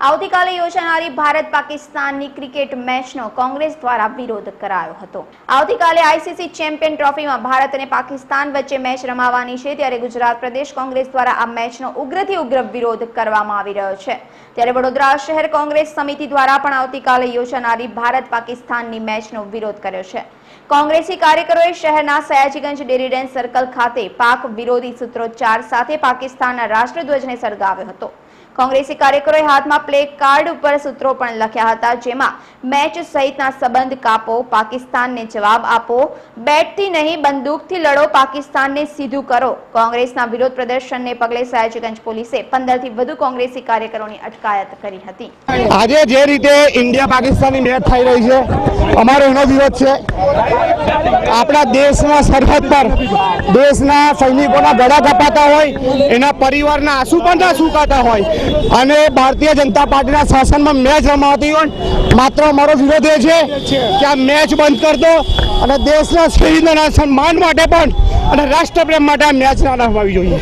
આવતીકાલે યોજાનારી ભારત પાકિસ્તાનની ક્રિકેટ મેચનો કોંગ્રેસ દ્વારા વિરોધ કરાયો હતો. આવતીકાલે આઈસીસી ચેમ્પિયન ટ્રોફીમાં ભારત અને પાકિસ્તાન વચ્ચે મેચ રમાવાની છે, ત્યારે ગુજરાત પ્રદેશ કોંગ્રેસ દ્વારા આ મેચનો ઉગ્રથી ઉગ્ર વિરોધ કરવામાં આવી રહ્યો છે. ત્યારે વડોદરા શહેર કોંગ્રેસ સમિતિ દ્વારા પણ આવતીકાલે યોજાનારી ભારત પાકિસ્તાનની મેચનો વિરોધ કર્યો છે. કોંગ્રેસી કાર્યકરોએ શહેરના સયાજીગંજ ડેરીડેન સર્કલ ખાતે પાક વિરોધી સૂત્રોચ્ચાર સાથે પાકિસ્તાનના રાષ્ટ્રધ્વજને સળગાવ્યો હતો. કોંગ્રેસી કાર્યકરોએ હાથમાં પ્લે કાર્ડ ઉપર સૂત્રો પણ લખ્યા હતા. જેમાં મેચ સહિતના સંબંધ કાપો, પાકિસ્તાનને જવાબ આપો, બેટથી નહીં, બંદૂકથી લડો, પાકિસ્તાનને સીધું કરો. કોંગ્રેસના વિરોધ પ્રદર્શનને પગલે સયાજીગંજ પોલીસે પંદરથી વધુ કોંગ્રેસી કાર્યકરોની અટકાયત કરી હતી. આજે જે રીતે ઇન્ડિયા પાકિસ્તાનની મેચ થઈ રહી છે, અમારો એનો વિરોધ છે. આપણા દેશના સરહદ પર દેશના સૈનિકોના ગળા કપાતા હોય, એના પરિવારના આંસુ પણ ના સુકાતા હોય. અને ભારતીય જનતા પાર્ટીના શાસનમાં મેચ રમાતી હોય માત્ર અમારો વિરોધ એ છે કે આ મેચ બંધ કરી દો અને દેશના શહીદોના સન્માન માટે પણ અને રાષ્ટ્રપ્રેમ માટે આ મેચ ના રમાવી જોઈએ.